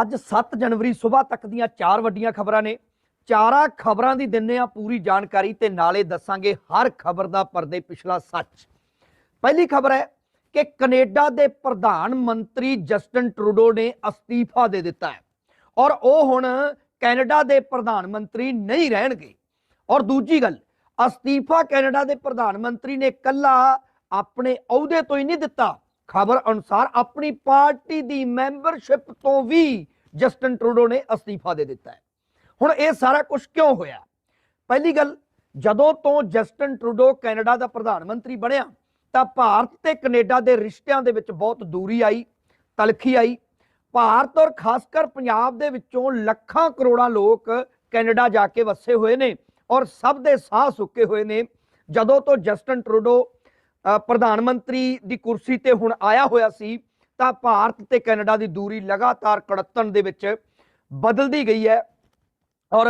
ਅੱਜ 7 ਜਨਵਰੀ ਸਵੇਰ ਤੱਕ ਦੀਆਂ ਚਾਰ ਵੱਡੀਆਂ ਖਬਰਾਂ ਨੇ। ਚਾਰਾਂ ਖਬਰਾਂ ਦੀ ਦਿੰਨੇ ਆ ਪੂਰੀ ਜਾਣਕਾਰੀ ਤੇ ਨਾਲੇ ਦੱਸਾਂਗੇ ਹਰ ਖਬਰ ਦਾ ਪਰਦੇ ਪਿਛਲਾ ਸੱਚ। ਪਹਿਲੀ ਖਬਰ ਹੈ ਕਿ ਕੈਨੇਡਾ ਦੇ ਪ੍ਰਧਾਨ ਮੰਤਰੀ ਜਸਟਨ ਟਰੂਡੋ ਨੇ ਅਸਤੀਫਾ ਦੇ ਦਿੱਤਾ ਹੈ ਔਰ ਉਹ ਹੁਣ ਕੈਨੇਡਾ ਦੇ ਪ੍ਰਧਾਨ ਮੰਤਰੀ ਨਹੀਂ ਰਹਿਣਗੇ। ਔਰ ਦੂਜੀ ਗੱਲ, ਅਸਤੀਫਾ ਕੈਨੇਡਾ ਦੇ ਪ੍ਰਧਾਨ ਮੰਤਰੀ ਨੇ ਕੱਲਾ ਆਪਣੇ ਅਹੁਦੇ ਤੋਂ ਹੀ ਨਹੀਂ ਦਿੱਤਾ। ਖਬਰ ਅਨੁਸਾਰ ਆਪਣੀ ਪਾਰਟੀ ਦੀ ਮੈਂਬਰਸ਼ਿਪ ਤੋਂ ਵੀ ਜਸਟਨ ਟਰੂਡੋ ਨੇ ਅਸਤੀਫਾ ਦੇ ਦਿੱਤਾ ਹੈ। ਹੁਣ ਇਹ ਸਾਰਾ ਕੁਝ ਕਿਉਂ ਹੋਇਆ? ਪਹਿਲੀ ਗੱਲ, ਜਦੋਂ ਤੋਂ ਜਸਟਨ ਟਰੂਡੋ ਕੈਨੇਡਾ ਦਾ ਪ੍ਰਧਾਨ ਮੰਤਰੀ ਬਣਿਆ, ਤਾਂ ਭਾਰਤ ਤੇ ਕੈਨੇਡਾ ਦੇ ਰਿਸ਼ਤਿਆਂ ਦੇ ਵਿੱਚ ਬਹੁਤ ਦੂਰੀ ਆਈ, ਤਲਖੀ ਆਈ। ਭਾਰਤ ਔਰ ਖਾਸ ਕਰ ਪੰਜਾਬ ਦੇ ਵਿੱਚੋਂ ਲੱਖਾਂ ਕਰੋੜਾਂ ਲੋਕ ਕੈਨੇਡਾ ਜਾ ਕੇ ਵਸੇ ਹੋਏ ਨੇ ਔਰ ਸਭ ਦੇ ਸਾਹ ਸੁੱਕੇ ਹੋਏ ਨੇ। ਜਦੋਂ ਤੋਂ ਜਸਟਨ ਟਰੂਡੋ ਪ੍ਰਧਾਨ ਮੰਤਰੀ ਦੀ ਕੁਰਸੀ ਤੇ ਹੁਣ ਆਇਆ ਹੋਇਆ ਸੀ, ਤਾਂ ਭਾਰਤ ਤੇ ਕੈਨੇਡਾ ਦੀ ਦੂਰੀ ਲਗਾਤਾਰ ਕੜਤਣ ਦੇ ਵਿੱਚ ਬਦਲਦੀ ਗਈ ਹੈ ਔਰ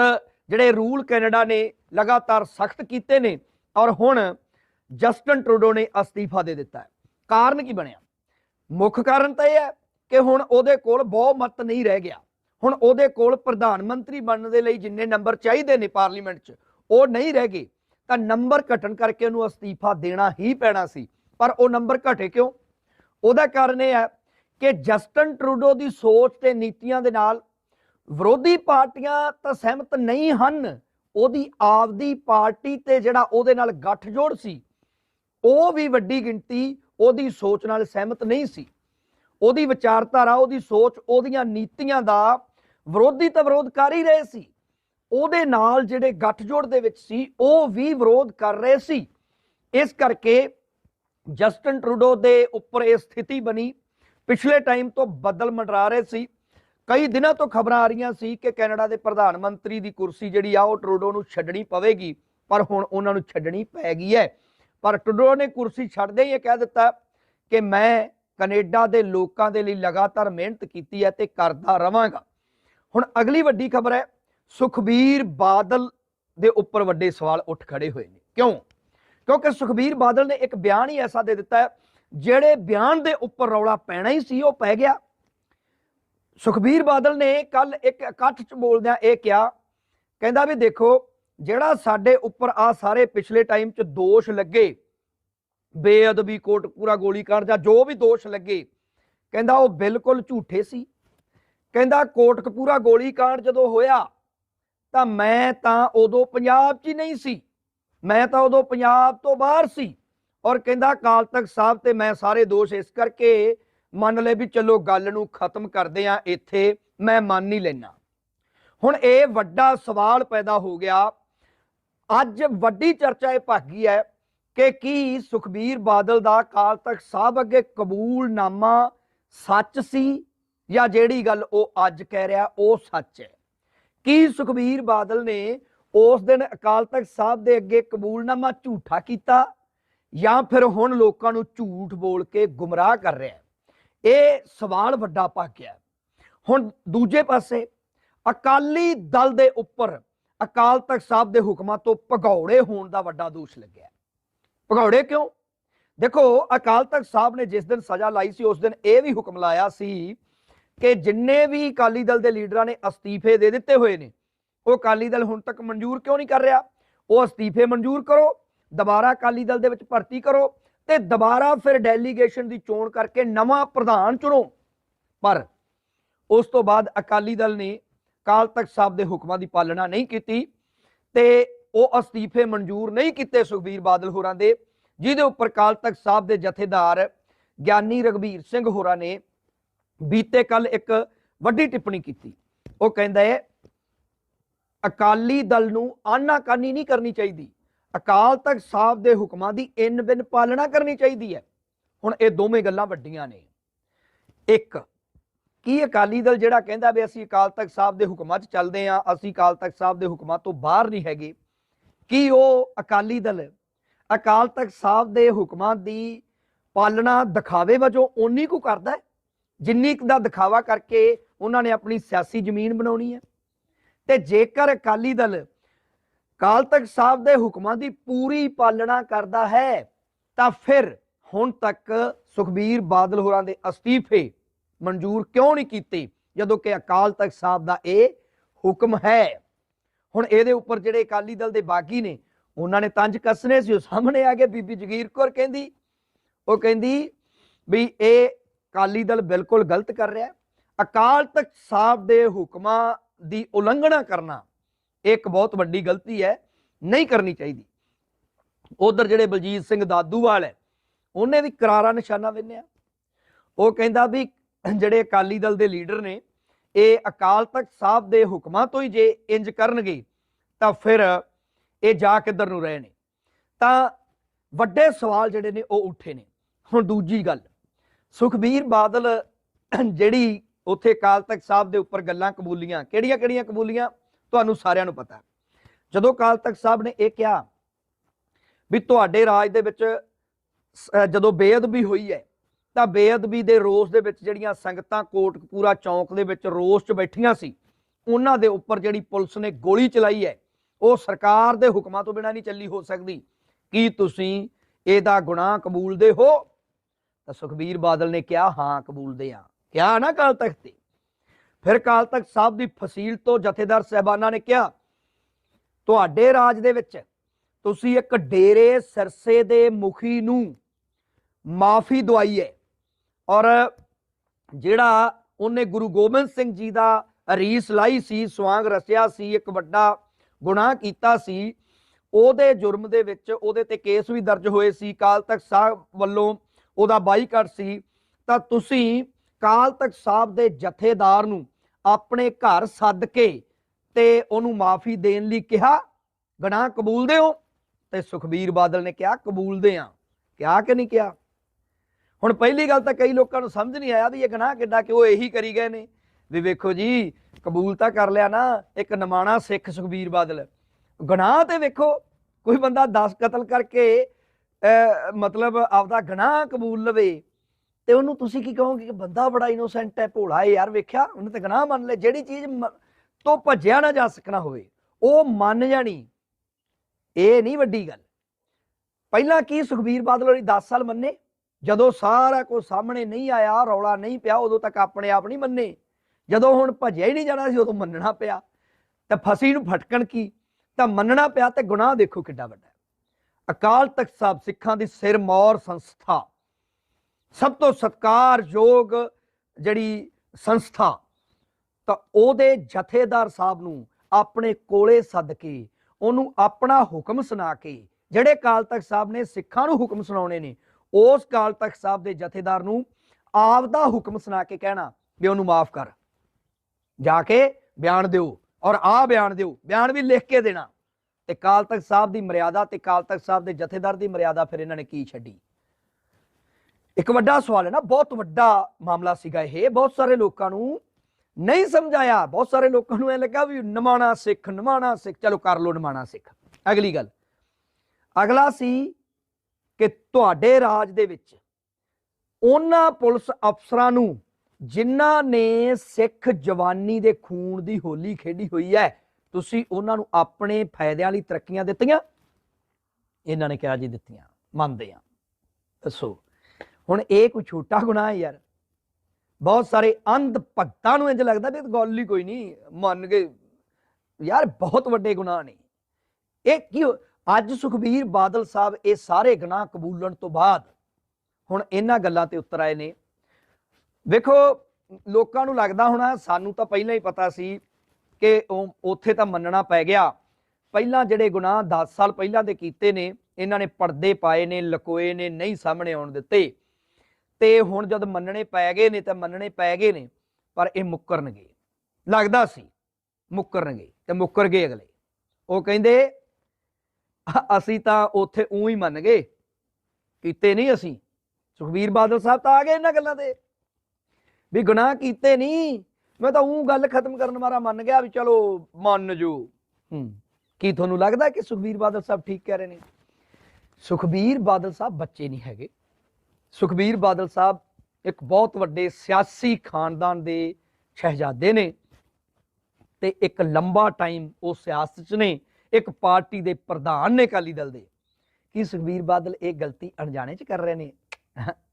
ਜਿਹੜੇ ਰੂਲ ਕੈਨੇਡਾ ਨੇ ਲਗਾਤਾਰ ਸਖਤ ਕੀਤੇ ਨੇ ਔਰ ਹੁਣ ਜਸਟਨ ਟਰੂਡੋ ਨੇ ਅਸਤੀਫਾ ਦੇ ਦਿੱਤਾ ਹੈ। ਕਾਰਨ ਕੀ ਬਣਿਆ? ਮੁੱਖ ਕਾਰਨ ਤਾਂ ਇਹ ਹੈ ਕਿ ਹੁਣ ਉਹਦੇ ਕੋਲ ਬਹੁਮਤ ਨਹੀਂ ਰਹਿ ਗਿਆ। ਹੁਣ ਉਹਦੇ ਕੋਲ ਪ੍ਰਧਾਨ ਮੰਤਰੀ ਬਣਨ ਦੇ ਲਈ ਜਿੰਨੇ ਨੰਬਰ ਚਾਹੀਦੇ ਨੇ ਪਾਰਲੀਮੈਂਟ 'ਚ, ਉਹ ਨਹੀਂ ਰਹਿ ਗਏ। ਤਾਂ ਨੰਬਰ ਘਟਣ ਕਰਕੇ ਉਹਨੂੰ ਅਸਤੀਫਾ ਦੇਣਾ ਹੀ ਪੈਣਾ ਸੀ। ਪਰ ਉਹ ਨੰਬਰ ਘਟੇ ਕਿਉਂ? ਉਹਦਾ ਕਾਰਨ ਇਹ ਹੈ ਕਿ ਜਸਟਨ ਟਰੂਡੋ ਦੀ ਸੋਚ ਤੇ ਨੀਤੀਆਂ ਦੇ ਨਾਲ ਵਿਰੋਧੀ ਪਾਰਟੀਆਂ ਤਾਂ ਸਹਿਮਤ ਨਹੀਂ ਹਨ। ਉਹਦੀ ਆਪਦੀ ਪਾਰਟੀ ਤੇ ਜਿਹੜਾ ਉਹਦੇ ਨਾਲ ਗੱਠਜੋੜ ਸੀ, ਉਹ ਵੀ ਵੱਡੀ ਗਿਣਤੀ ਉਹਦੀ ਸੋਚ ਨਾਲ ਸਹਿਮਤ ਨਹੀਂ ਸੀ। ਉਹਦੀ ਵਿਚਾਰਧਾਰਾ, ਉਹਦੀ ਸੋਚ, ਉਹਦੀਆਂ ਨੀਤੀਆਂ ਦਾ ਵਿਰੋਧੀ ਤਾਂ ਵਿਰੋਧ ਕਰ ਹੀ ਰਹੇ ਸੀ। ਉਹਦੇ ਨਾਲ ਜਿਹੜੇ ਗੱਠਜੋੜ ਦੇ ਵਿੱਚ ਸੀ, ਉਹ ਵੀ ਵਿਰੋਧ ਕਰ ਰਹੇ ਸੀ। ਇਸ ਕਰਕੇ ਜਸਟਨ ਟਰੂਡੋ ਦੇ ਉੱਪਰ ਇਹ ਸਥਿਤੀ ਬਣੀ। ਪਿਛਲੇ ਟਾਈਮ ਤੋਂ ਬੱਦਲ ਮੰਡਰਾ ਰਹੇ ਸੀ। ਕਈ ਦਿਨਾਂ ਤੋਂ ਖਬਰਾਂ ਆ ਰਹੀਆਂ ਸੀ ਕਿ ਕੈਨੇਡਾ ਦੇ ਪ੍ਰਧਾਨ ਮੰਤਰੀ ਦੀ ਕੁਰਸੀ ਜਿਹੜੀ ਆ, ਉਹ ਟਰੂਡੋ ਨੂੰ ਛੱਡਣੀ ਪਵੇਗੀ। ਪਰ ਹੁਣ ਉਹਨਾਂ ਨੂੰ ਛੱਡਣੀ ਪੈ ਗਈ ਹੈ। ਪਰ ਟਰੂਡੋ ਨੇ ਕੁਰਸੀ ਛੱਡਦੇ ਹੀ ਇਹ ਕਹਿ ਦਿੱਤਾ ਕਿ ਮੈਂ ਕੈਨੇਡਾ ਦੇ ਲੋਕਾਂ ਦੇ ਲਈ ਲਗਾਤਾਰ ਮਿਹਨਤ ਕੀਤੀ ਹੈ ਤੇ ਕਰਦਾ ਰਵਾਂਗਾ। ਹੁਣ ਅਗਲੀ ਵੱਡੀ ਖਬਰ ਹੈ ਸੁਖਬੀਰ ਬਾਦਲ ਦੇ ਉੱਪਰ ਵੱਡੇ ਸਵਾਲ ਉੱਠ ਖੜੇ ਹੋਏ ਨੇ। ਕਿਉਂ? ਕਿਉਂਕਿ ਸੁਖਬੀਰ ਬਾਦਲ ਨੇ ਇੱਕ ਬਿਆਨ ਹੀ ਐਸਾ ਦੇ ਦਿੱਤਾ ਹੈ, ਜਿਹੜੇ ਬਿਆਨ ਦੇ ਉੱਪਰ ਰੌਲਾ ਪੈਣਾ ਹੀ ਸੀ, ਉਹ ਪੈ ਗਿਆ। ਸੁਖਬੀਰ ਬਾਦਲ ਨੇ ਕੱਲ ਇੱਕ ਇਕੱਠ ਚ ਬੋਲਦਿਆਂ ਇਹ ਕਿਹਾ, ਕਹਿੰਦਾ ਵੀ ਦੇਖੋ, ਜਿਹੜਾ ਸਾਡੇ ਉੱਪਰ ਆ ਸਾਰੇ ਪਿਛਲੇ ਟਾਈਮ ਚ ਦੋਸ਼ ਲੱਗੇ, ਬੇਅਦਬੀ ਕੋਟ ਪੂਰਾ ਜਾਂ ਜੋ ਵੀ ਦੋਸ਼ ਲੱਗੇ, ਕਹਿੰਦਾ ਉਹ ਬਿਲਕੁਲ ਝੂਠੇ ਸੀ। ਕਹਿੰਦਾ ਕੋਟਕਪੂਰਾ ਗੋਲੀ ਜਦੋਂ ਹੋਇਆ ਤਾਂ ਮੈਂ ਤਾਂ ਉਦੋਂ ਪੰਜਾਬ 'ਚ ਹੀ ਨਹੀਂ ਸੀ। ਮੈਂ ਤਾਂ ਉਦੋਂ ਪੰਜਾਬ ਤੋਂ ਬਾਹਰ ਸੀ। ਔਰ ਕਹਿੰਦਾ ਅਕਾਲ ਤਖਤ ਸਾਹਿਬ ਤੇ ਮੈਂ ਸਾਰੇ ਦੋਸ਼ ਇਸ ਕਰਕੇ ਮੰਨ ਲਏ ਵੀ ਚਲੋ ਗੱਲ ਨੂੰ ਖਤਮ ਕਰਦੇ ਆ, ਇੱਥੇ ਮੈਂ ਮੰਨ ਨਹੀਂ ਲੈਣਾ ਹੁਣ ਇਹ ਵੱਡਾ ਸਵਾਲ ਪੈਦਾ ਹੋ ਗਿਆ। ਅੱਜ ਵੱਡੀ ਚਰਚਾ ਇਹ ਭਾਗੀ ਹੈ ਕਿ ਕੀ ਸੁਖਬੀਰ ਬਾਦਲ ਦਾ ਅਕਾਲ ਤਖਤ ਸਾਹਿਬ ਅੱਗੇ ਕਬੂਲਨਾਮਾ ਸੱਚ ਸੀ ਜਾਂ ਜਿਹੜੀ ਗੱਲ ਉਹ ਅੱਜ ਕਹਿ ਰਿਹਾ ਉਹ ਸੱਚ ਹੈ? ਕੀ ਸੁਖਬੀਰ ਬਾਦਲ ਨੇ ਉਸ ਦਿਨ ਅਕਾਲ ਤਖਤ ਸਾਹਿਬ ਦੇ ਅੱਗੇ ਕਬੂਲਨਾਮਾ ਝੂਠਾ ਕੀਤਾ ਜਾਂ ਫਿਰ ਹੁਣ ਲੋਕਾਂ ਨੂੰ ਝੂਠ ਬੋਲ ਕੇ ਗੁੰਮਰਾਹ ਕਰ ਰਿਹਾ ਇਹ ਸਵਾਲ ਵੱਡਾ ਪਾ ਹੁਣ ਦੂਜੇ ਪਾਸੇ ਅਕਾਲੀ ਦਲ ਦੇ ਉੱਪਰ ਅਕਾਲ ਤਖਤ ਸਾਹਿਬ ਦੇ ਹੁਕਮਾਂ ਤੋਂ ਭਗੌੜੇ ਹੋਣ ਦਾ ਵੱਡਾ ਦੋਸ਼ ਲੱਗਿਆ। ਭਗੌੜੇ ਕਿਉਂ? ਦੇਖੋ, ਅਕਾਲ ਤਖਤ ਸਾਹਿਬ ਨੇ ਜਿਸ ਦਿਨ ਸਜ਼ਾ ਲਾਈ ਸੀ, ਉਸ ਦਿਨ ਇਹ ਵੀ ਹੁਕਮ ਲਾਇਆ ਸੀ ਕਿ ਜਿੰਨੇ ਵੀ ਅਕਾਲੀ ਦਲ ਦੇ ਲੀਡਰਾਂ ਨੇ ਅਸਤੀਫੇ ਦੇ ਦਿੱਤੇ ਹੋਏ ਨੇ, ਉਹ ਅਕਾਲੀ ਦਲ ਹੁਣ ਤੱਕ ਮਨਜ਼ੂਰ ਕਿਉਂ ਨਹੀਂ ਕਰ ਰਿਹਾ? ਉਹ ਅਸਤੀਫੇ ਮਨਜ਼ੂਰ ਕਰੋ, ਦੁਬਾਰਾ ਅਕਾਲੀ ਦਲ ਦੇ ਵਿੱਚ ਭਰਤੀ ਕਰੋ ਤੇ ਦੁਬਾਰਾ ਫਿਰ ਡੈਲੀਗੇਸ਼ਨ ਦੀ ਚੋਣ ਕਰਕੇ ਨਵਾਂ ਪ੍ਰਧਾਨ ਚੁਣੋ। ਪਰ ਉਸ ਤੋਂ ਬਾਅਦ ਅਕਾਲੀ ਦਲ ਨੇ ਅਕਾਲ ਤਖਤ ਸਾਹਿਬ ਦੇ ਹੁਕਮਾਂ ਦੀ ਪਾਲਣਾ ਨਹੀਂ ਕੀਤੀ ਤੇ ਉਹ ਅਸਤੀਫੇ ਮਨਜ਼ੂਰ ਨਹੀਂ ਕੀਤੇ ਸੁਖਬੀਰ ਬਾਦਲ ਹੋਰਾਂ ਦੇ, ਜਿਹਦੇ ਉੱਪਰ ਅਕਾਲ ਤਖਤ ਸਾਹਿਬ ਦੇ ਜਥੇਦਾਰ ਗਿਆਨੀ ਰਗਵੀਰ ਸਿੰਘ ਹੋਰਾਂ ਨੇ ਬੀਤੇ ਕੱਲ ਇੱਕ ਵੱਡੀ ਟਿੱਪਣੀ ਕੀਤੀ। ਉਹ ਕਹਿੰਦਾ ਹੈ, ਅਕਾਲੀ ਦਲ ਨੂੰ ਆਨਾਕਾਨੀ ਨਹੀਂ ਕਰਨੀ ਚਾਹੀਦੀ। ਅਕਾਲ ਤਖਤ ਸਾਹਿਬ ਦੇ ਹੁਕਮਾਂ ਦੀ ਇਨ ਬਿਨ ਪਾਲਣਾ ਕਰਨੀ ਚਾਹੀਦੀ ਹੈ। ਹੁਣ ਇਹ ਦੋਵੇਂ ਗੱਲਾਂ ਵੱਡੀਆਂ ਨੇ। ਇੱਕ, ਕੀ ਅਕਾਲੀ ਦਲ ਜਿਹੜਾ ਕਹਿੰਦਾ ਵੀ ਅਸੀਂ ਅਕਾਲ ਤਖਤ ਸਾਹਿਬ ਦੇ ਹੁਕਮਾਂ 'ਚ ਚੱਲਦੇ ਆਂ ਅਸੀਂ ਅਕਾਲ ਤਖਤ ਸਾਹਿਬ ਦੇ ਹੁਕਮਾਂ ਤੋਂ ਬਾਹਰ ਨਹੀਂ ਹੈਗੇ, ਕੀ ਉਹ ਅਕਾਲੀ ਦਲ ਅਕਾਲ ਤਖਤ ਸਾਹਿਬ ਦੇ ਹੁਕਮਾਂ ਦੀ ਪਾਲਣਾ ਦਿਖਾਵੇ ਵਜੋਂ ਓਨੀ ਕੁ ਕਰਦਾ ਹੈ? ਜਿੰਨੀ ਕੁ ਦਾ ਦਿਖਾਵਾ ਕਰਕੇ ਉਹਨਾਂ ਨੇ ਆਪਣੀ ਸਿਆਸੀ ਜ਼ਮੀਨ ਬਣਾਉਣੀ ਹੈ। ਤੇ ਜੇਕਰ ਅਕਾਲੀ ਦਲ ਅਕਾਲ ਤਖਤ ਸਾਹਿਬ ਦੇ ਹੁਕਮਾਂ ਦੀ ਪੂਰੀ ਪਾਲਣਾ ਕਰਦਾ ਹੈ, ਤਾਂ ਫਿਰ ਹੁਣ ਤੱਕ ਸੁਖਬੀਰ ਬਾਦਲ ਹੋਰਾਂ ਦੇ ਅਸਤੀਫੇ ਮਨਜ਼ੂਰ ਕਿਉਂ ਨਹੀਂ ਕੀਤੇ, ਜਦੋਂ ਕਿ ਅਕਾਲ ਤਖਤ ਸਾਹਿਬ ਦਾ ਇਹ ਹੁਕਮ ਹੈ। ਹੁਣ ਇਹਦੇ ਉੱਪਰ ਜਿਹੜੇ ਅਕਾਲੀ ਦਲ ਦੇ ਬਾਗੀ ਨੇ, ਉਹਨਾਂ ਨੇ ਤੰਜ ਕੱਸਨੇ ਸੀ, ਉਹ ਸਾਹਮਣੇ ਆ ਕੇ ਬੀਬੀ ਜਗੀਰ ਕੌਰ ਕਹਿੰਦੀ, ਉਹ ਕਹਿੰਦੀ ਵੀ ਇਹ ਅਕਾਲੀ ਦਲ ਬਿਲਕੁਲ ਗਲਤ ਕਰ ਰਿਹਾ ਹੈ। ਅਕਾਲ ਤਖਤ ਸਾਹਿਬ ਦੇ ਹੁਕਮਾਂ ਦੀ ਉਲੰਘਣਾ ਕਰਨਾ ਇਹ ਇੱਕ ਬਹੁਤ ਵੱਡੀ ਗਲਤੀ ਹੈ, ਨਹੀਂ ਕਰਨੀ ਚਾਹੀਦੀ। ਉਧਰ ਜਿਹੜੇ ਬਲਜੀਤ ਸਿੰਘ ਦਾਦੂਵਾਲ ਹੈ, ਉਹਨੇ ਵੀ ਕਰਾਰਾ ਨਿਸ਼ਾਨਾ ਵਿੰਨਿਆ। ਉਹ ਕਹਿੰਦਾ ਵੀ ਜਿਹੜੇ ਅਕਾਲੀ ਦਲ ਦੇ ਲੀਡਰ ਨੇ, ਇਹ ਅਕਾਲ ਤਖਤ ਸਾਹਿਬ ਦੇ ਹੁਕਮਾਂ ਤੋਂ ਹੀ ਜੇ ਇੰਜ ਕਰਨਗੇ, ਤਾਂ ਫਿਰ ਇਹ ਜਾ ਕਿੱਧਰ ਨੂੰ ਰਹੇ ਨੇ? ਤਾਂ ਵੱਡੇ ਸਵਾਲ ਜਿਹੜੇ ਨੇ ਉਹ ਉੱਠੇ ਨੇ। ਹੁਣ ਦੂਜੀ ਗੱਲ ਸੁਖਬੀਰ ਬਾਦਲ ਜਿਹੜੀ ਉੱਥੇ ਅਕਾਲ ਤਖਤ ਸਾਹਿਬ ਦੇ ਉੱਪਰ ਗੱਲਾਂ ਕਬੂਲੀਆਂ, ਕਿਹੜੀਆਂ ਕਿਹੜੀਆਂ ਕਬੂਲੀਆਂ? ਤੁਹਾਨੂੰ ਸਾਰਿਆਂ ਨੂੰ ਪਤਾ। ਜਦੋਂ ਅਕਾਲ ਤਖਤ ਸਾਹਿਬ ਨੇ ਇਹ ਕਿਹਾ ਵੀ ਤੁਹਾਡੇ ਰਾਜ ਦੇ ਵਿੱਚ ਜਦੋਂ ਬੇਅਦਬੀ ਹੋਈ ਹੈ, ਤਾਂ ਬੇਅਦਬੀ ਦੇ ਰੋਸ ਦੇ ਵਿੱਚ ਜਿਹੜੀਆਂ ਸੰਗਤਾਂ ਕੋਟਕਪੂਰਾ ਚੌਂਕ ਦੇ ਵਿੱਚ ਰੋਸ 'ਚ ਬੈਠੀਆਂ ਸੀ, ਉਹਨਾਂ ਦੇ ਉੱਪਰ ਜਿਹੜੀ ਪੁਲਿਸ ਨੇ ਗੋਲੀ ਚਲਾਈ ਹੈ, ਉਹ ਸਰਕਾਰ ਦੇ ਹੁਕਮਾਂ ਤੋਂ ਬਿਨਾਂ ਨਹੀਂ ਚੱਲੀ ਹੋ ਸਕਦੀ। ਕੀ ਤੁਸੀਂ ਇਹਦਾ ਗੁਨਾਹ ਕਬੂਲਦੇ ਹੋ? ਤਾਂ ਸੁਖਬੀਰ ਬਾਦਲ ਨੇ ਕਿਹਾ, ਹਾਂ, ਕਬੂਲਦੇ ਆ ਕਿਹਾ ਨਾ ਕਾਲ ਤਖਤ ਤੇ। ਫਿਰ ਕਾਲ ਤਖਤ ਸਾਹਿਬ ਦੀ ਫਸੀਲ ਤੋਂ ਜਥੇਦਾਰ ਸਹਿਬਾਨਾਂ ਨੇ ਕਿਹਾ, ਤੁਹਾਡੇ ਰਾਜ ਦੇ ਵਿੱਚ ਤੁਸੀਂ ਇੱਕ ਡੇਰੇ ਸਰਸੇ ਦੇ ਮੁਖੀ ਨੂੰ ਮਾਫੀ ਦਵਾਈ ਹੈ ਔਰ ਜਿਹੜਾ ਉਹਨੇ ਗੁਰੂ ਗੋਬਿੰਦ ਸਿੰਘ ਜੀ ਦਾ ਰੀਸ ਲਾਈ ਸੀ ਸਵਾਂਗ ਰਸਿਆ ਸੀ, ਇੱਕ ਵੱਡਾ ਗੁਨਾਹ ਕੀਤਾ ਸੀ, ਉਹਦੇ ਜੁਰਮ ਦੇ ਵਿੱਚ ਉਹਦੇ ਤੇ ਕੇਸ ਵੀ ਦਰਜ ਹੋਏ ਸੀ। ਕਾਲ ਤਖਤ ਸਾਹਿਬ ਵੱਲੋਂ ਉਹਦਾ ਬਾਈਕਾਟ ਸੀ, ਤਾਂ ਤੁਸੀਂ ਕਾਲ ਤਖਤ ਸਾਹਿਬ ਦੇ ਜਥੇਦਾਰ ਨੂੰ ਆਪਣੇ ਘਰ ਸੱਦ ਕੇ ਤੇ ਉਹਨੂੰ ਮਾਫੀ ਦੇਣ ਲਈ ਕਿਹਾ, ਗੁਨਾਹ ਕਬੂਲਦੇ ਹੋ ਤੇ ਸੁਖਬੀਰ ਬਾਦਲ ਨੇ ਕਿਹਾ ਕਬੂਲਦੇ ਆ ਕਿਹਾ ਕਿ ਨਹੀਂ ਕਿਹਾ? ਹੁਣ ਪਹਿਲੀ ਗੱਲ ਤਾਂ ਕਈ ਲੋਕਾਂ ਨੂੰ ਸਮਝ ਨਹੀਂ ਆਇਆ ਵੀ ਇਹ ਗੁਨਾਹ ਕਿੱਡਾ ਕਿ ਉਹ ਇਹੀ ਕਰੀ ਗਏ ਨੇ। ਵੀ ਵੇਖੋ ਜੀ, ਕਬੂਲ ਤਾਂ ਕਰ ਲਿਆ ਨਾ, ਇੱਕ ਨਮਾਣਾ ਸਿੱਖ ਸੁਖਬੀਰ ਬਾਦਲ। ਗੁਨਾਹ ਤੇ ਵੇਖੋ, ਕੋਈ ਬੰਦਾ 10 ਕਤਲ ਕਰਕੇ ਮਤਲਬ ਆਪਦਾ ਗੁਨਾਹ ਕਬੂਲ ਲਵੇ, ਤੇ ਉਹਨੂੰ ਤੁਸੀਂ ਕੀ ਕਹੋਗੇ ਕਿ ਬੰਦਾ ਬੜਾ ਇਨੋਸੈਂਟ ਹੈ, ਭੋਲਾ ਹੈ ਯਾਰ, ਵੇਖਿਆ? ਉਹਨੇ ਤਾਂ ਗੁਨਾਹ ਮੰਨ ਲਿਆ ਜਿਹੜੀ ਚੀਜ਼ ਮ- ਤੋਂ ਭੱਜਿਆ ਨਾ ਜਾ ਸਕਣਾ ਹੋਵੇ, ਉਹ ਮੰਨ ਜਾਣੀ। ਇਹ ਨਹੀਂ ਵੱਡੀ ਗੱਲ। ਪਹਿਲਾਂ ਕੀ ਸੁਖਬੀਰ ਬਾਦਲ ਹੋਰੀ 10 ਸਾਲ ਮੰਨੇ? ਜਦੋਂ ਸਾਰਾ ਕੁਝ ਸਾਹਮਣੇ ਨਹੀਂ ਆਇਆ, ਰੌਲਾ ਨਹੀਂ ਪਿਆ, ਉਦੋਂ ਤੱਕ ਆਪਣੇ ਆਪ ਨਹੀਂ ਮੰਨੇ। ਜਦੋਂ ਹੁਣ ਭੱਜਿਆ ਹੀ ਨਹੀਂ ਜਾਣਾ ਸੀ, ਉਦੋਂ ਮੰਨਣਾ ਪਿਆ। ਤਾਂ ਫਸੀ ਨੂੰ ਫਟਕਣ ਕੀ? ਤਾਂ ਮੰਨਣਾ ਪਿਆ ਤੇ ਗੁਨਾਹ ਦੇਖੋ ਕਿੱਡਾ ਵੱਡਾ। ਅਕਾਲ ਤਖਤ ਸਾਹਿਬ ਸਿੱਖਾਂ ਦੀ ਸਿਰ ਮੌਰ ਸੰਸਥਾ। ਸਭ ਤੋਂ ਸਤਕਾਰਯੋਗ ਜਿਹੜੀ ਸੰਸਥਾ, ਤਾਂ ਉਹਦੇ ਜਥੇਦਾਰ ਸਾਹਿਬ ਨੂੰ ਆਪਣੇ ਕੋਲੇ ਸੱਦ ਕੇ, ਉਹਨੂੰ ਆਪਣਾ ਹੁਕਮ ਸੁਣਾ ਕੇ, ਜਿਹੜੇ ਕਾਲ ਤਖਤ ਸਾਹਿਬ ਨੇ ਸਿੱਖਾਂ ਨੂੰ ਹੁਕਮ ਸੁਣਾਉਣੇ ਨੇ, ਉਸ ਕਾਲ ਤਖਤ ਸਾਹਿਬ ਦੇ ਜਥੇਦਾਰ ਨੂੰ ਆਪ ਦਾ ਹੁਕਮ ਸੁਣਾ ਕੇ ਕਹਿਣਾ ਵੀ ਉਹਨੂੰ ਮਾਫ ਕਰ। ਜਾ ਕੇ ਬਿਆਨ ਦਿਓ ਔਰ ਆ ਬਿਆਨ ਦਿਓ, ਬਿਆਨ ਵੀ ਲਿਖ ਕੇ ਦੇਣਾ। ਤੇ ਕਾਲ ਤਖਤ ਸਾਹਿਬ ਦੀ ਮਰਿਆਦਾ ਤੇ ਕਾਲ ਤਖਤ ਸਾਹਿਬ ਦੇ ਜਥੇਦਾਰ ਦੀ ਮਰਿਆਦਾ ਫਿਰ ਇਹਨਾਂ ਨੇ ਕੀ ਛੱਡੀ? ਇੱਕ ਵੱਡਾ ਸਵਾਲ ਹੈ ਨਾ, ਬਹੁਤ ਵੱਡਾ ਮਾਮਲਾ ਸੀਗਾ ਇਹ। ਬਹੁਤ ਸਾਰੇ ਲੋਕਾਂ ਨੂੰ ਨਹੀਂ ਸਮਝਾਇਆ। ਬਹੁਤ ਸਾਰੇ ਲੋਕਾਂ ਨੂੰ ਇਹ ਲੱਗਾ ਵੀ ਨਮਾਣਾ ਸਿੱਖ ਨਮਾਣਾ ਸਿੱਖ, ਚਲੋ ਕਰ ਲੋ ਨਮਾਣਾ ਸਿੱਖ। ਅਗਲੀ ਗੱਲ, ਅਗਲਾ ਸੀ ਕਿ ਤੁਹਾਡੇ ਰਾਜ ਦੇ ਵਿੱਚ ਉਹਨਾਂ ਪੁਲਿਸ ਅਫਸਰਾਂ ਨੂੰ ਜਿਨ੍ਹਾਂ ਨੇ ਸਿੱਖ ਜਵਾਨੀ ਦੇ ਖੂਨ ਦੀ ਹੋਲੀ ਖੇਡੀ ਹੋਈ ਹੈ ਤੁਸੀਂ ਉਹਨਾਂ ਨੂੰ ਆਪਣੇ ਫਾਇਦਿਆਂ ਲਈ ਤਰੱਕੀਆਂ ਦਿੱਤੀਆਂ। ਇਹਨਾਂ ਨੇ ਕਿਹਾ ਜੀ ਦਿੱਤੀਆਂ, ਮੰਨਦੇ ਆ ਦੱਸੋ। ਹੁਣ ਇਹ ਕੋਈ ਛੋਟਾ ਗੁਨਾਹ ਹੈ ਯਾਰ। ਬਹੁਤ ਸਾਰੇ ਅੰਧ ਭਗਤਾਂ ਨੂੰ ਇੰਜ ਲੱਗਦਾ ਵੀ ਇਹ ਗੱਲ ਹੀ ਕੋਈ ਨਹੀਂ, ਮੰਨ ਗਏ ਯਾਰ ਬਹੁਤ ਵੱਡੇ ਗੁਨਾਹ ਨੇ। ਇਹ ਕੀ ਹੋ- ਅੱਜ ਸੁਖਬੀਰ ਬਾਦਲ ਸਾਹਿਬ ਇਹ ਸਾਰੇ ਗੁਨਾਹ ਕਬੂਲਣ ਤੋਂ ਬਾਅਦ ਹੁਣ ਇਹਨਾਂ ਗੱਲਾਂ ਤੇ ਉਤਰ ਆਏ ਨੇ। ਵੇਖੋ, ਲੋਕਾਂ ਨੂੰ ਲੱਗਦਾ ਹੋਣਾ, ਸਾਨੂੰ ਤਾਂ ਪਹਿਲਾਂ ਹੀ ਪਤਾ ਸੀ ਕਿ ਉਹ ਉੱਥੇ ਤਾਂ ਮੰਨਣਾ ਪੈ ਗਿਆ। ਪਹਿਲਾਂ ਜਿਹੜੇ ਗੁਨਾਹ 10 ਸਾਲ ਪਹਿਲਾਂ ਦੇ ਕੀਤੇ ਨੇ, ਇਹਨਾਂ ਨੇ ਪਰਦੇ ਪਾਏ ਨੇ, ਲਕੋਏ ਨੇ, ਨਹੀਂ ਸਾਹਮਣੇ ਆਉਣ ਦਿੱਤੇ। ਤੇ ਹੁਣ ਜਦ ਮੰਨਣੇ ਪੈ ਗਏ ਨੇ ਤਾਂ ਮੰਨਣੇ ਪੈ ਗਏ ਨੇ, ਪਰ ਇਹ ਮੁੱਕਰਨਗੇ। ਲੱਗਦਾ ਸੀ ਮੁੱਕਰਨਗੇ ਤੇ ਮੁੱਕਰ ਗਏ ਅਗਲੇ। ਉਹ ਕਹਿੰਦੇ, ਅਸੀਂ ਤਾਂ ਉੱਥੇ ਉਂ ਹੀ ਮੰਨ ਗਏ ਕੀਤੇ ਨਹੀਂ ਅਸੀਂ। ਸੁਖਬੀਰ ਬਾਦਲ ਸਾਹਿਬ ਤਾਂ ਆ ਗਏ ਇਹਨਾਂ ਗੱਲਾਂ ਤੇ। ਵੀ ਗੁਨਾਹ ਕੀਤੇ ਨਹੀਂ। ਮੈਂ ਤਾਂ ਉਂ ਗੱਲ ਖਤਮ ਕਰਨ ਵਾਲਾ ਮੰਨ ਗਿਆ ਵੀ ਚਲੋ ਮੰਨ ਜੋ। ਹੂੰ। ਕੀ ਤੁਹਾਨੂੰ ਲੱਗਦਾ ਕਿ ਸੁਖਬੀਰ ਬਾਦਲ ਸਾਹਿਬ ਠੀਕ ਕਹਿ ਰਹੇ ਨੇ? ਸੁਖਬੀਰ ਬਾਦਲ ਸਾਹਿਬ ਬੱਚੇ ਨਹੀਂ ਹੈਗੇ। ਸੁਖਬੀਰ ਬਾਦਲ ਸਾਹਿਬ ਇੱਕ ਬਹੁਤ ਵੱਡੇ ਸਿਆਸੀ ਖਾਨਦਾਨ ਦੇ ਸ਼ਹਿਜ਼ਾਦੇ ਨੇ ਤੇ ਇੱਕ ਲੰਬਾ ਟਾਈਮ ਉਹ ਸਿਆਸਤ 'ਚ ਨੇ ਇੱਕ ਪਾਰਟੀ ਦੇ ਪ੍ਰਧਾਨ ਨੇ ਅਕਾਲੀ ਦਲ ਦੇ। ਕੀ ਸੁਖਬੀਰ ਬਾਦਲ ਇਹ ਗਲਤੀ ਅਣਜਾਣੇ 'ਚ ਕਰ ਰਹੇ ਨੇ?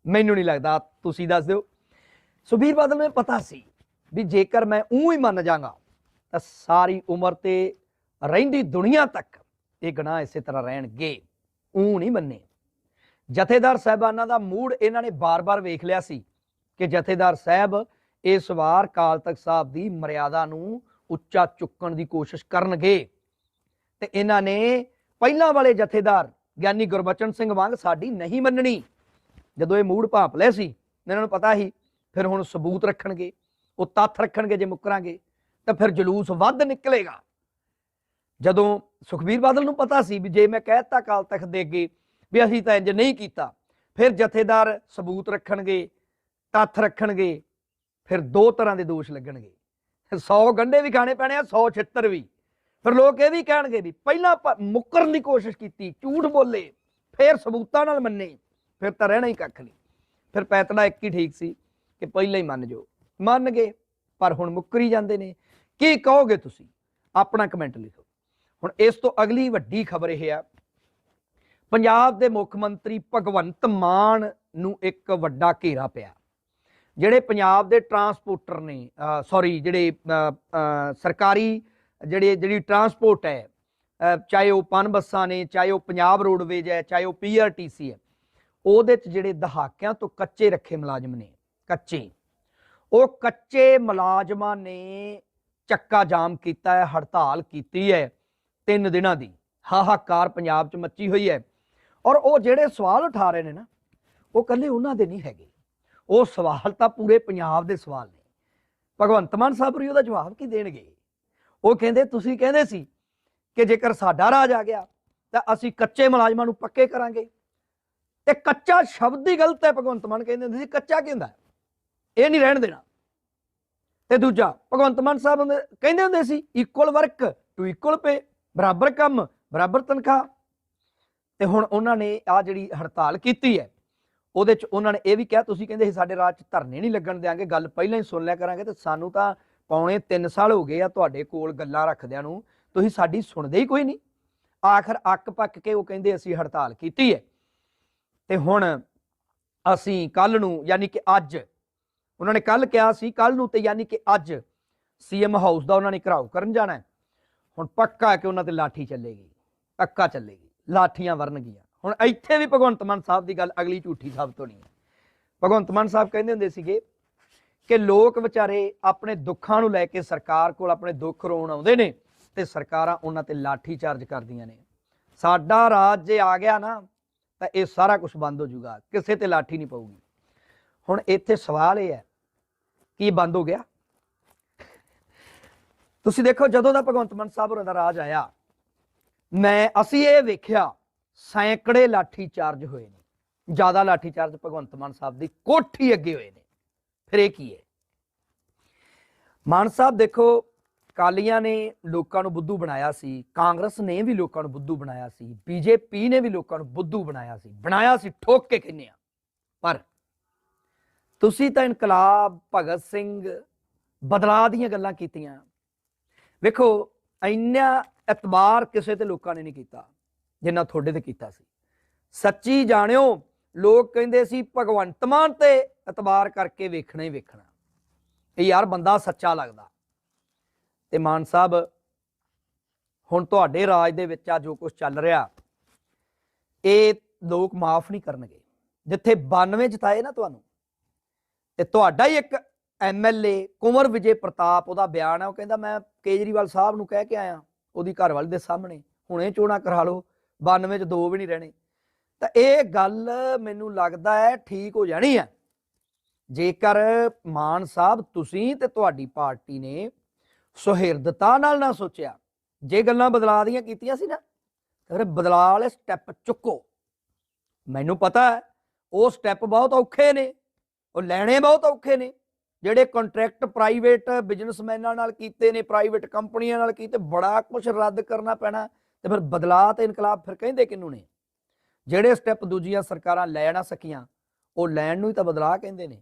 ਮੈਨੂੰ ਨਹੀਂ ਲੱਗਦਾ ਤੁਸੀਂ ਦੱਸ ਦਿਓ। ਸੁਖਬੀਰ ਬਾਦਲ ਨੂੰ ਪਤਾ ਸੀ ਵੀ ਜੇਕਰ ਮੈਂ ਉਹ ਹੀ ਮੰਨ ਜਾਗਾ ਤਾਂ ਸਾਰੀ ਉਮਰ ਤੇ ਰਹਿੰਦੀ ਦੁਨੀਆ ਤੱਕ ਇਹ ਗੁਨਾਹ ਇਸੇ ਤਰ੍ਹਾਂ ਰਹਿਣਗੇ। ਉਹ ਨਹੀਂ ਮੰਨੇ। ਜਥੇਦਾਰ ਸਾਹਿਬਾਨਾਂ ਦਾ ਮੂਡ ਇਹਨਾਂ ਨੇ ਬਾਰ-ਬਾਰ ਵੇਖ ਲਿਆ ਸੀ ਕਿ ਜਥੇਦਾਰ ਸਾਹਿਬ ਇਸ ਵਾਰ ਕਾਲ ਤਖਤ ਸਾਹਿਬ ਦੀ ਮਰਿਆਦਾ ਨੂੰ ਉੱਚਾ ਚੁੱਕਣ ਦੀ ਕੋਸ਼ਿਸ਼ ਕਰਨਗੇ। ਤੇ ਇਹਨਾਂ ਨੇ ਪਹਿਲਾਂ ਵਾਲੇ ਜਥੇਦਾਰ ਗਿਆਨੀ ਗੁਰਬਚਨ ਸਿੰਘ ਵਾਂਗ ਸਾਡੀ ਨਹੀਂ ਮੰਨਣੀ। ਜਦੋਂ ਇਹ ਮੂਡ ਭਾਂਪ ਲਿਆ ਸੀ, ਇਹਨਾਂ ਨੂੰ ਪਤਾ ਹੀ ਫਿਰ ਹੁਣ ਸਬੂਤ ਰੱਖਣਗੇ। ਉਹ ਤੱਥ ਰੱਖਣਗੇ ਜੇ ਮੁੱਕਰਾਂਗੇ, ਤਾਂ ਫਿਰ ਜਲੂਸ ਵੱਧ ਨਿਕਲੇਗਾ। ਜਦੋਂ ਸੁਖਬੀਰ ਬਾਦਲ ਨੂੰ ਪਤਾ ਸੀ ਵੀ ਜੇ ਮੈਂ ਕਹਿਤਾ ਕਾਲ ਤਖਤ ਦੇ ਅੱਗੇ ਵੀ ਅਸੀਂ ਤਾਂ ਇੰਜ ਨਹੀਂ ਕੀਤਾ, ਫਿਰ ਜਥੇਦਾਰ ਸਬੂਤ ਰੱਖਣਗੇ, ਤੱਥ ਰੱਖਣਗੇ, ਫਿਰ ਦੋ ਤਰ੍ਹਾਂ ਦੇ ਦੋਸ਼ ਲੱਗਣਗੇ। 100 ਗੰਢੇ ਵੀ ਖਾਣੇ ਪੈਣੇ ਆ 100 ਛਿੱਤਰ ਵੀ। ਫਿਰ ਲੋਕ ਇਹ ਵੀ ਕਹਿਣਗੇ ਵੀ ਪਹਿਲਾਂ ਆਪਾਂ ਮੁੱਕਰਨ ਦੀ ਕੋਸ਼ਿਸ਼ ਕੀਤੀ, ਝੂਠ ਬੋਲੇ, ਫਿਰ ਸਬੂਤਾਂ ਨਾਲ ਮੰਨੇ, ਫਿਰ ਤਾਂ ਰਹਿਣਾ ਹੀ ਕੱਖ ਨਹੀਂ। ਫਿਰ ਪੈਤੜਾ ਇੱਕ ਹੀ ਠੀਕ ਸੀ ਕਿ ਪਹਿਲਾਂ ਹੀ ਮੰਨ ਜਾਓ। ਮੰਨ ਗਏ, ਪਰ ਹੁਣ ਮੁੱਕਰੀ ਜਾਂਦੇ ਨੇ। ਕੀ ਕਹੋਗੇ ਤੁਸੀਂ? ਆਪਣਾ ਕਮੈਂਟ ਲਿਖੋ। ਹੁਣ ਇਸ ਤੋਂ ਅਗਲੀ ਵੱਡੀ ਖਬਰ ਇਹ ਆ। ਪੰਜਾਬ ਦੇ ਮੁੱਖ ਮੰਤਰੀ ਭਗਵੰਤ ਮਾਨ ਨੂੰ ਇੱਕ ਵੱਡਾ ਘੇਰਾ ਪਿਆ। ਜਿਹੜੇ ਪੰਜਾਬ ਦੇ ਟਰਾਂਸਪੋਰਟਰ ਨੇ ਸੌਰੀ ਜਿਹੜੇ ਸਰਕਾਰੀ ਜਿਹੜੇ, ਜਿਹੜੀ ਟਰਾਂਸਪੋਰਟ ਹੈ ਚਾਹੇ ਉਹ ਪਨ ਬੱਸਾਂ ਨੇ, ਚਾਹੇ ਉਹ ਪੰਜਾਬ ਰੋਡਵੇਜ ਹੈ, ਚਾਹੇ ਉਹ ਪੀਆਰਟੀਸੀ ਹੈ, ਉਹਦੇ ਚ ਜਿਹੜੇ ਦਹਾਕਿਆਂ ਤੋਂ ਕੱਚੇ ਰੱਖੇ ਮੁਲਾਜ਼ਮ ਨੇ, ਕੱਚੇ। ਉਹ ਕੱਚੇ ਮੁਲਾਜ਼ਮਾਂ ਨੇ ਚੱਕਾ ਜਾਮ ਕੀਤਾ ਹੈ, ਹੜਤਾਲ ਕੀਤੀ ਹੈ ਤਿੰਨ ਦਿਨਾਂ ਦੀ। ਹਾਹਾਕਾਰ ਪੰਜਾਬ 'ਚ ਮੱਚੀ ਹੋਈ ਹੈ। ਔਰ ਉਹ ਜਿਹੜੇ ਸਵਾਲ ਉਠਾ ਰਹੇ ਨੇ ਨਾ, ਉਹ ਕੱਲੇ ਉਹਨਾਂ ਦੇ ਨਹੀਂ ਹੈਗੇ। ਉਹ ਸਵਾਲ ਤਾਂ ਪੂਰੇ ਪੰਜਾਬ ਦੇ ਸਵਾਲ ਨੇ। ਭਗਵੰਤ ਮਾਨ ਸਾਹਿਬ ਵੀ ਉਹਦਾ ਜਵਾਬ ਕੀ ਦੇਣਗੇ? ਉਹ ਕਹਿੰਦੇ, ਤੁਸੀਂ ਕਹਿੰਦੇ ਸੀ ਕਿ ਜੇਕਰ ਸਾਡਾ ਰਾਜ ਆ ਗਿਆ, ਤਾਂ ਅਸੀਂ ਕੱਚੇ ਮੁਲਾਜ਼ਮਾਂ ਨੂੰ ਪੱਕੇ ਕਰਾਂਗੇ। ਤੇ ਕੱਚਾ ਸ਼ਬਦ ਹੀ ਗਲਤ ਹੈ, ਭਗਵੰਤ ਮਾਨ ਕਹਿੰਦੇ ਹੁੰਦੇ ਸੀ। ਕੱਚਾ ਕੀ ਹੁੰਦਾ? ਇਹ ਨਹੀਂ ਰਹਿਣ ਦੇਣਾ। ਤੇ ਦੂਜਾ, ਭਗਵੰਤ ਮਾਨ ਸਾਹਿਬ ਕਹਿੰਦੇ ਹੁੰਦੇ ਸੀ equal work to equal pay ਬਰਾਬਰ ਕੰਮ, ਬਰਾਬਰ ਤਨਖਾਹ। ਤੇ ਹੁਣ ਉਹਨਾਂ ਨੇ ਆ ਜਿਹੜੀ ਹੜਤਾਲ ਕੀਤੀ ਹੈ, ਉਹਦੇ ਚ ਉਹਨਾਂ ਨੇ ਇਹ ਵੀ ਕਿਹਾ, ਤੁਸੀਂ ਕਹਿੰਦੇ ਸੀ, ਸਾਡੇ ਰਾਜ ਚ ਧਰਨੇ ਨਹੀਂ ਲੱਗਣ ਦਿਆਂਗੇ, ਗੱਲ ਪਹਿਲਾਂ ਹੀ ਸੁਣ ਲਿਆ ਕਰਾਂਗੇ, ਤੇ ਸਾਨੂੰ ਤਾਂ ਪੌਣੇ 3 ਸਾਲ ਹੋ ਗਏ ਆ ਤੁਹਾਡੇ ਕੋਲ ਗੱਲਾਂ ਰੱਖਦਿਆਂ ਨੂੰ, ਤੁਸੀਂ ਸਾਡੀ ਸੁਣਦੇ ਹੀ ਕੋਈ ਨਹੀਂ। ਆਖਰ ਅੱਕ ਪੱਕ ਕੇ ਉਹ ਕਹਿੰਦੇ ਅਸੀਂ ਹੜਤਾਲ ਕੀਤੀ ਹੈ। ਤੇ ਹੁਣ ਅਸੀਂ ਕੱਲ ਨੂੰ, ਯਾਨੀ ਕਿ ਅੱਜ ਉਹਨਾਂ ਨੇ ਕੱਲ ਕਿਹਾ ਸੀ ਕੱਲ ਨੂੰ ਤੇ ਯਾਨੀ ਕਿ ਅੱਜ ਸੀਐਮ ਹਾਊਸ ਦਾ ਉਹਨਾਂ ਨੇ ਘਰਾਓ ਕਰਨ ਜਾਣਾ ਹੈ। ਹੁਣ ਪੱਕਾ ਕਿ ਉਹਨਾਂ ਤੇ ਲਾਠੀ ਚੱਲੇਗੀ, ਪੱਕਾ ਚੱਲੇਗੀ, ਲਾਠੀਆਂ ਵਰਨਗੀਆਂ। ਹੁਣ ਇੱਥੇ ਵੀ ਭਗਵੰਤ ਮਾਨ ਸਾਹਿਬ ਦੀ ਗੱਲ ਅਗਲੀ ਝੂਠੀ ਸਾਬਤ ਹੋਣੀ ਹੈ। ਭਗਵੰਤ ਮਾਨ ਸਾਹਿਬ ਕਹਿੰਦੇ ਹੁੰਦੇ ਸੀਗੇ ਕਿ ਲੋਕ ਵਿਚਾਰੇ ਆਪਣੇ ਦੁੱਖਾਂ ਨੂੰ ਲੈ ਕੇ ਸਰਕਾਰ ਕੋਲ ਆਪਣੇ ਦੁੱਖ ਰੋਣ ਆਉਂਦੇ ਨੇ ਤੇ ਸਰਕਾਰਾਂ ਉਹਨਾਂ ਤੇ ਲਾਠੀ ਚਾਰਜ ਕਰਦੀਆਂ ਨੇ। ਸਾਡਾ ਰਾਜ ਜੇ ਆ ਗਿਆ ਨਾ, ਤਾਂ ਇਹ ਸਾਰਾ ਕੁਝ ਬੰਦ ਹੋ ਜਾਊਗਾ, ਕਿਸੇ ਤੇ ਲਾਠੀ ਨਹੀਂ ਪਊਗੀ। ਹੁਣ ਇੱਥੇ ਸਵਾਲ ਇਹ ਹੈ ਕੀ ਬੰਦ ਹੋ ਗਿਆ? ਤੁਸੀਂ ਦੇਖੋ, ਜਦੋਂ ਦਾ ਭਗਵੰਤ ਮਾਨ ਸਾਹਿਬ ਹੋਰਾਂ ਦਾ ਰਾਜ ਆਇਆ, ਮੈਂ, ਅਸੀਂ ਇਹ ਵੇਖਿਆ, ਸੈਂਕੜੇ ਲਾਠੀ ਚਾਰਜ ਹੋਏ ਨੇ। ਜ਼ਿਆਦਾ ਲਾਠੀ ਚਾਰਜ ਭਗਵੰਤ ਮਾਨ ਸਾਹਿਬ ਦੀ ਕੋਠੀ ਅੱਗੇ ਹੋਏ ਨੇ। ਫਿਰ ਇਹ ਕੀ ਹੈ? ਮਾਨ ਸਾਹਿਬ, ਦੇਖੋ, ਕਾਲੀਆਂ ਨੇ ਲੋਕਾਂ ਨੂੰ ਬੁੱਧੂ ਬਣਾਇਆ ਸੀ, ਕਾਂਗਰਸ ਨੇ ਵੀ ਲੋਕਾਂ ਨੂੰ ਬੁੱਧੂ ਬਣਾਇਆ ਸੀ, ਬੀਜੇਪੀ ਨੇ ਵੀ ਲੋਕਾਂ ਨੂੰ ਬੁੱਧੂ ਬਣਾਇਆ ਸੀ ਬਣਾਇਆ ਸੀ, ਠੋਕ ਕੇ ਕਹਿੰਦੇ ਆ। ਪਰ ਤੁਸੀਂ ਤਾਂ ਇਨਕਲਾਬ, ਭਗਤ ਸਿੰਘ ਬਦਲਾਅ ਦੀਆਂ ਗੱਲਾਂ ਕੀਤੀਆਂ। ਵੇਖੋ, ਇੰਨਾ ਇਤਬਾਰ ਕਿਸੇ ਤੇ ਲੋਕਾਂ ਨੇ ਨਹੀਂ ਕੀਤਾ, ਜਿੰਨਾ ਤੁਹਾਡੇ ਤੇ ਕੀਤਾ ਸੀ। ਸੱਚੀ ਜਾਣਿਓ, ਲੋਕ ਕਹਿੰਦੇ ਸੀ, ਭਗਵੰਤ ਮਾਨ ਤੇ ਇਤਬਾਰ ਕਰਕੇ ਵੇਖਣਾ ਹੀ ਵੇਖਣਾ। ਇਹ ਯਾਰ ਬੰਦਾ ਸੱਚਾ ਲੱਗਦਾ। ਤੇ ਮਾਨ ਸਾਹਿਬ, ਹੁਣ ਤੁਹਾਡੇ ਰਾਜ ਦੇ ਵਿੱਚ ਆ ਜੋ ਕੁਝ ਚੱਲ ਰਿਹਾ, ਇਹ ਲੋਕ ਮਾਫ ਨਹੀਂ ਕਰਨਗੇ। ਜਿੱਥੇ 92 ਜਿਤਾਏ ਨਾ ਤੁਹਾਨੂੰ ਤੇ ਤੁਹਾਡਾ ਹੀ ਇੱਕ ਐਮਐਲਏ ਕੁੰਵਰ ਵਿਜੇ ਪ੍ਰਤਾਪ, ਉਹਦਾ ਬਿਆਨ ਹੈ ਉਹ ਕਹਿੰਦਾ, ਮੈਂ ਕੇਜਰੀਵਾਲ ਸਾਹਿਬ ਨੂੰ ਕਹਿ ਕੇ ਆਇਆ, ਉਹਦੀ ਘਰ ਵਾਲੀ ਦੇ ਸਾਹਮਣੇ, ਹੁਣੇ ਚੋਣਾ ਕਰਾ ਲਓ 92 ਚ ਦੋ ਵੀ ਨਹੀਂ ਰਹਿਣੇ। ਤਾਂ ਇਹ ਗੱਲ ਮੈਨੂੰ ਲੱਗਦਾ ਹੈ ਠੀਕ ਹੋ ਜਾਣੀ ਹੈ। ਜੇਕਰ ਮਾਨ ਸਾਹਿਬ ਤੁਸੀਂ ਤੇ ਤੁਹਾਡੀ ਪਾਰਟੀ ਨੇ ਸੁਹਿਰਦਤਾ ਨਾਲ ਨਾ ਸੋਚਿਆ, ਜੇ ਗੱਲਾਂ ਬਦਲਾ ਦੀਆਂ ਕੀਤੀਆਂ ਸੀ ਨਾ ਫਿਰ ਬਦਲਾ ਵਾਲੇ ਸਟੈਪ ਚੁੱਕੋ। ਮੈਨੂੰ ਪਤਾ ਹੈ, ਉਹ ਸਟੈਪ ਬਹੁਤ ਔਖੇ ਨੇ। ਉਹ ਲੈਣੇ ਬਹੁਤ ਔਖੇ ਨੇ। ਜਿਹੜੇ ਕੰਟਰੈਕਟ ਪ੍ਰਾਈਵੇਟ ਬਿਜ਼ਨਸਮੈਨਾਂ ਨਾਲ ਕੀਤੇ ਨੇ ਪ੍ਰਾਈਵੇਟ ਕੰਪਨੀਆਂ ਨਾਲ ਕੀਤੇ, ਬੜਾ ਕੁਝ ਰੱਦ ਕਰਨਾ ਪੈਣਾ ਤੇ ਫਿਰ ਬਦਲਾਅ ਤੇ ਇਨਕਲਾਬ ਫਿਰ ਕਹਿੰਦੇ ਕਿਹਨੂੰ ਨੇ? ਜਿਹੜੇ ਸਟੈਪ ਦੂਜੀਆਂ ਸਰਕਾਰਾਂ ਲੈ ਨਾ ਸਕੀਆਂ, ਉਹ ਲੈਣ ਨੂੰ ਹੀ ਤਾਂ ਬਦਲਾਅ ਕਹਿੰਦੇ ਨੇ।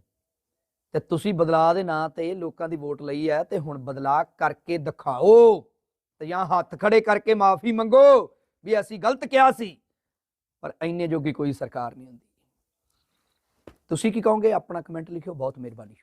ਤੇ ਤੁਸੀਂ ਬਦਲਾਅ ਦੇ ਨਾਂ ਤੇ ਲੋਕਾਂ ਦੀ ਵੋਟ ਲਈ ਹੈ ਤੇ ਹੁਣ ਬਦਲਾਅ ਕਰਕੇ ਦਿਖਾਓ ਤੇ ਜਾਂ ਹੱਥ ਖੜੇ ਕਰਕੇ ਮਾਫੀ ਮੰਗੋ ਵੀ ਅਸੀਂ ਗਲਤ ਕਿਹਾ ਸੀ, ਪਰ ਇੰਨੇ ਜੋਗੀ ਕੋਈ ਸਰਕਾਰ ਨਹੀਂ ਹੁੰਦੀ। ਤੁਸੀਂ ਕੀ ਕਹੋਗੇ? ਆਪਣਾ ਕਮੈਂਟ ਲਿਖਿਓ ਬਹੁਤ ਮਿਹਰਬਾਨੀ।